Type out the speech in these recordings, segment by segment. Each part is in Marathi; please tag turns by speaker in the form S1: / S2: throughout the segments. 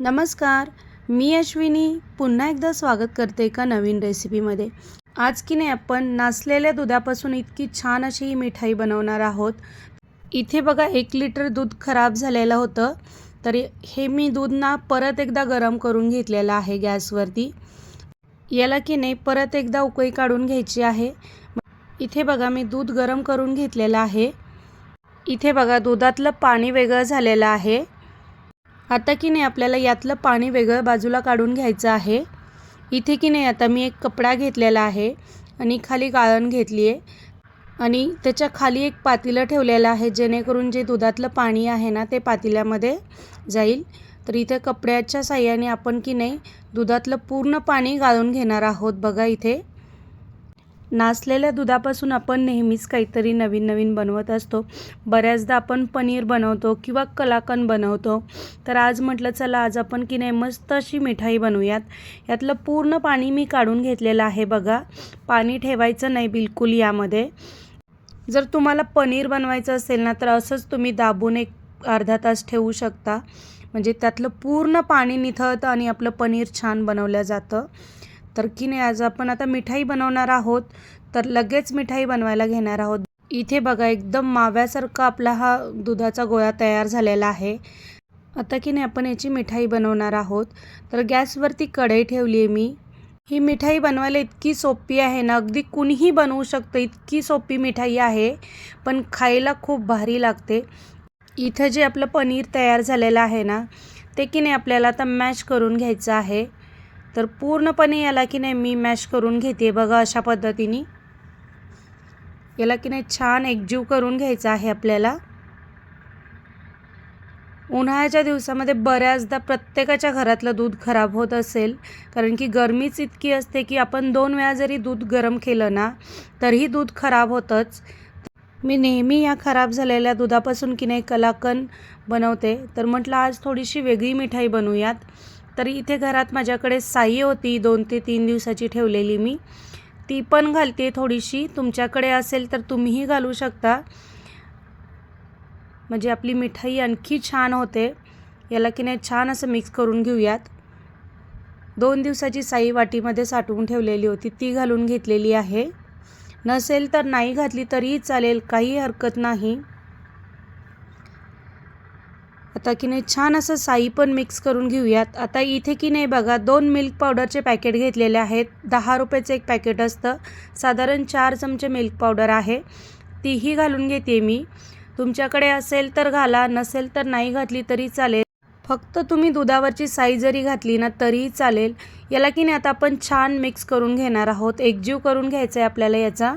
S1: नमस्कार मी अश्विनी. पुन्हा एकदा स्वागत करते एका नवीन रेसिपीमध्ये. आज की नाही आपण नासलेल्या दुधापासून इतकी छान अशी ही मिठाई बनवणार आहोत. इथे बघा एक लिटर दूध खराब झालेलं होतं. तर हे मी दूध ना परत एकदा गरम करून घेतलेलं आहे गॅसवरती. याला की नाही परत एकदा उकळी काढून घ्यायची आहे. इथे बघा मी दूध गरम करून घेतलेलं आहे. इथे बघा दुधातलं पाणी वेगळं झालेलं आहे. आता की नाही आपल्याला यातलं पाणी वेगळं बाजूला काढून घ्यायचं आहे. इथे की नाही आता मी एक कपडा घेतलेला आहे आणि खाली गाळण घेतली आहे आणि त्याच्याखाली एक पातेलं ठेवलेलं आहे जेणेकरून जे दुधातलं पाणी आहे ना ते पातेल्यामध्ये जाईल. तर इथे कपड्याच्या साह्याने आपण की नाही दुधातलं पूर्ण पाणी गाळून घेणार आहोत बघा इथे. नासलेल्या दुधापासून आपण नेहमीच काहीतरी नवीन नवीन बनवत असतो. बऱ्याचदा आपण पनीर बनवतो किंवा कलाकंद बनवतो. तर आज म्हटलं चला आज आपण की नाही मस्त अशी मिठाई बनवूयात. यातलं पूर्ण पाणी मी काढून घेतलेलं आहे बघा. पाणी ठेवायचं नाही बिलकुल यामध्ये. जर तुम्हाला पनीर बनवायचं असेल ना तर असंच तुम्ही दाबून एक अर्धा तास ठेवू शकता. म्हणजे त्यातलं पूर्ण पाणी निथळतं आणि आपलं पनीर छान बनवलं जातं. तर की नाही आज आपण आता मिठाई बनवणार आहोत तर लगेच मिठाई बनवायला घेणार आहोत. इथे बघा एकदम माव्यासारखा आपला हा दुधाचा गोळा तयार झालेला आहे. आता की नाही आपण याची मिठाई बनवणार आहोत. तर गॅसवरती कढई ठेवली आहे मी. ही मिठाई बनवायला इतकी सोपी आहे ना अगदी कुणीही बनवू शकतं इतकी सोपी मिठाई आहे पण खायला खूप भारी लागते. इथं जे आपलं पनीर तयार झालेलं आहे ना ते की नाही आपल्याला आता मॅश करून घ्यायचं आहे. तर पूर्णपणे याला की नाही मी मॅश करून घेते बघा अशा पद्धतीने. याला की नाही छान एकजीव करून घ्यायचा आहे आपल्याला. उन्हाळ्याच्या दिवसामध्ये बऱ्याचदा प्रत्येकाच्या घरातलं दूध खराब होत असेल कारण की गरमीच इतकी असते की आपण दोन वेळा जरी दूध गरम केलं ना तरीही दूध खराब होतंच. मी नेहमी या खराब झालेल्या दुधापासून की नाही कलाकंद बनवते. तर म्हटलं आज थोडीशी वेगळी मिठाई बनवूयात. तर इथे घरात माझ्याकडे साई होती दोन ते तीन दिवसाची ठेवलेली मी. ती पण घालते थोडीशी. तुमच्याकडे असेल तर तुम्हीही घालू शकता. म्हणजे आपली मिठाई आणखी छान होते. याला की नाही छान असं मिक्स करून घेऊयात. दोन दिवसाची साई वाटीमध्ये साठवून ठेवलेली होती. ती घालून घेतलेली आहे. नसेल तर नाही घातली तरीही चालेल. काही हरकत नाही. आता की नाही छान असं साई पण मिक्स करून घेऊयात. आता इथे की नाही बघा दोन मिल्क पावडरचे पॅकेट घेतलेले आहेत. दहा रुपयाचं एक पॅकेट असतं. साधारण चार चमचे मिल्क पावडर आहे. तीही घालून घेते मी. तुमच्याकडे असेल तर घाला नसेल तर नाही घातली तरी चालेल. फक्त तुम्ही दुधावरची साई जरी घातली ना तरीही चालेल. याला की नाही आता आपण छान मिक्स करून घेणार आहोत. एकजीव करून घ्यायचा आहे आपल्याला याचा.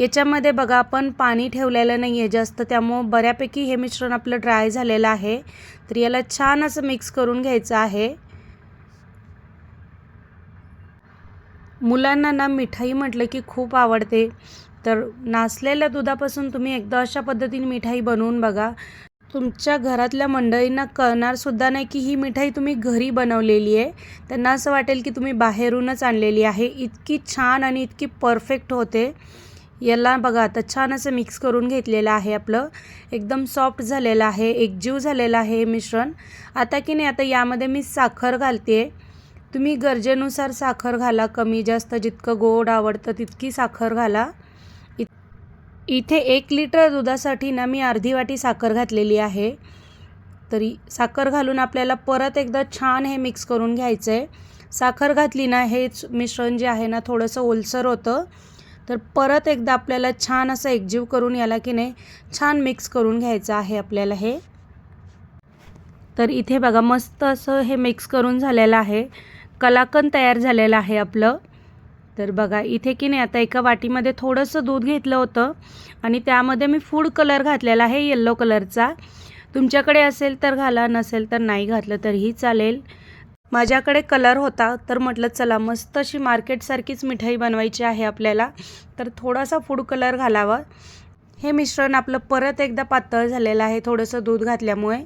S1: याच्यामध्ये बघा आपण पाणी ठेवलेलं नाही आहे जास्त त्यामुळं बऱ्यापैकी हे मिश्रण आपलं ड्राय झालेलं आहे. तर याला छान असं मिक्स करून घ्यायचं आहे. मुलांना ना मिठाई म्हटलं की खूप आवडते. तर नासलेल्या दुधापासून तुम्ही एकदा अशा पद्धतीने मिठाई बनवून बघा. तुमच्या घरातल्या मंडळींना कळणारसुद्धा नाही की ही मिठाई तुम्ही घरी बनवलेली आहे. त्यांना असं वाटेल की तुम्ही बाहेरूनच आणलेली आहे. इतकी छान आणि इतकी परफेक्ट होते. याला बघा आता छान असं मिक्स करून घेतलेलं आहे आपलं. एकदम सॉफ्ट झालेलं आहे एकजीव झालेलं आहे मिश्रण. आता की नाही आता यामध्ये मी साखर घालते. तुम्ही गरजेनुसार साखर घाला कमी जास्त जितकं गोड आवडतं तितकी साखर घाला. इथे एक लिटर दुधासाठी ना मी अर्धी वाटी साखर घातलेली आहे. तरी साखर घालून आपल्याला परत एकदा छान हे मिक्स करून घ्यायचं आहे साखर घातली ना हेच मिश्रण जे आहे ना थोडंसं ओलसर होतं. तर परत एकदा आपल्याला छान असं एकजीव करून याला की नाही छान मिक्स करून घ्यायचं आहे आपल्याला हे. तर इथे बघा मस्त असं हे मिक्स करून झालेलं आहे. कलाकंद तयार झालेलं आहे आपलं. तर बघा इथे की नाही आता एका वाटीमध्ये थोडंसं दूध घेतलं होतं आणि त्यामध्ये मी फूड कलर घातलेला आहे येल्लो कलरचा तुमच्याकडे असेल तर घाला नसेल तर नाही घातलं तरीही चालेल. माझ्याकडे कलर होता तर म्हटलं चला मस्त अशी मार्केटसारखीच मिठाई बनवायची आहे आपल्याला. तर थोडासा फूड कलर घालावा. हे मिश्रण आपलं परत एकदा पातळ झालेलं आहे थोडंसं दूध घातल्यामुळे.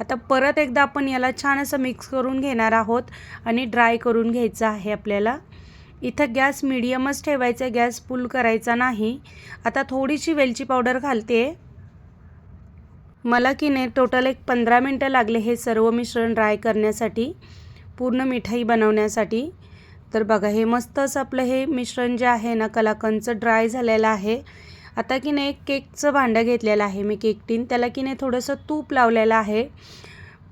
S1: आता परत एकदा आपण याला छान असं मिक्स करून घेणार आहोत आणि ड्राय करून घ्यायचं आहे आपल्याला. इथं गॅस मिडियमच ठेवायचा गॅस फुल करायचा नाही. आता थोडीशी वेलची पावडर घालते. मला की नाही टोटल एक पंधरा मिनटं लागले हे सर्व मिश्रण ड्राय करण्यासाठी. पूर्ण मिठाई बनवण्यासाठी. तर बघा हे मस्त असं आपलं हे मिश्रण जे आहे ना कलाकंदचं ड्राय झालेलं आहे. आता की नाही एक केकचं भांडं घेतलेलं आहे मी केक टीन. त्याला की नाही थोडंसं तूप लावलेलं आहे.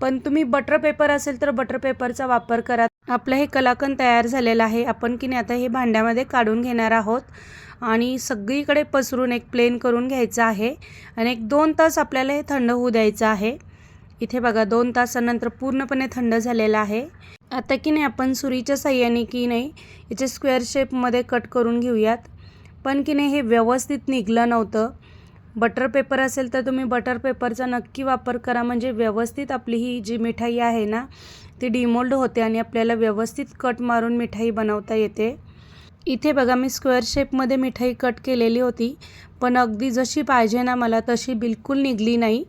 S1: पण तुम्ही बटर पेपर असेल तर बटर पेपरचा वापर करा. आपलं हे कलाकंद तयार झालेलं आहे. आपण की नाही आता हे भांड्यामध्ये काढून घेणार आहोत. आणि सगळीकडे पसरून एक प्लेन करून घ्यायचं आहे. आणि एक दोन तास आपल्याला हे थंड होऊ द्यायचं आहे. इथे बघा दोन तासानंतर पूर्णपणे थंड झालेला आहे. आता की नाही आपण सुरीच्या साह्याने की नाही याचे स्क्वेअर शेपमध्ये कट करून घेऊयात. पण की नाही हे व्यवस्थित निघलं नव्हतं. बटर पेपर असेल तर तुम्ही बटर पेपरचा नक्की वापर करा. म्हणजे व्यवस्थित आपली ही जी मिठाई आहे ना ती डिमोल्ड होते आणि आपल्याला व्यवस्थित कट मारून मिठाई बनवता येते. इथे बघा मी स्क्वेअर शेपमध्ये मिठाई कट केलेली होती. पण अगदी जशी पाहिजे ना मला तशी बिलकुल निघली नाही.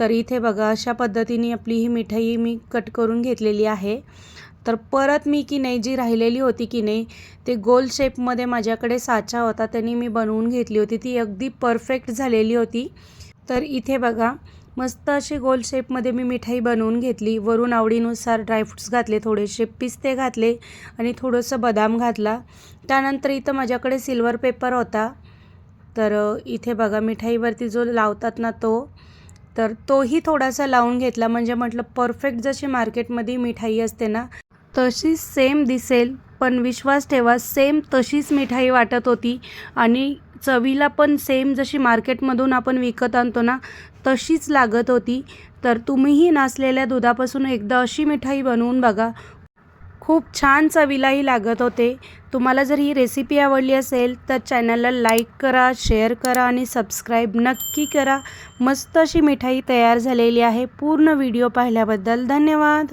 S1: तर इथे बघा अशा पद्धतीने आपली ही मिठाई मी कट करून घेतलेली आहे. तर परत मी की नाही जी राहिलेली होती की नाही ते गोल शेपमध्ये माझ्याकडे साचा होता त्यांनी मी बनवून घेतली होती. ती अगदी परफेक्ट झालेली होती. तर इथे बघा मस्त अशी गोल शेपमध्ये मी मिठाई बनवून घेतली. वरून आवडीनुसार ड्रायफ्रूट्स घातले थोडेसे पिस्ते घातले आणि थोडंसं बदाम घातला. त्यानंतर इथं माझ्याकडे सिल्वर पेपर होता. तर इथे बघा मिठाईवरती जो लावतात ना तो तर तोही थोडासा लावून घेतला. म्हणजे म्हटलं परफेक्ट जशी मार्केटमध्ये मिठाई असते ना तशीच सेम दिसेल. पण विश्वास ठेवा सेम तशीच मिठाई वाटत होती. आणि चवीला पण सेम जशी मार्केटमधून आपण विकत आणतो ना तशीच लागत होती. तर तुम्हीही नासलेल्या दुधापासून एकदा अशी मिठाई बनवून बघा. खूप छान चवीलाही लागत होते. तुम्हाला जर ही रेसिपी आवडली असेल तर चॅनलला लाईक करा शेअर करा आणि सबस्क्राईब नक्की करा. मस्त अशी मिठाई तयार झालेली आहे. पूर्ण व्हिडिओ पाहिल्याबद्दल धन्यवाद.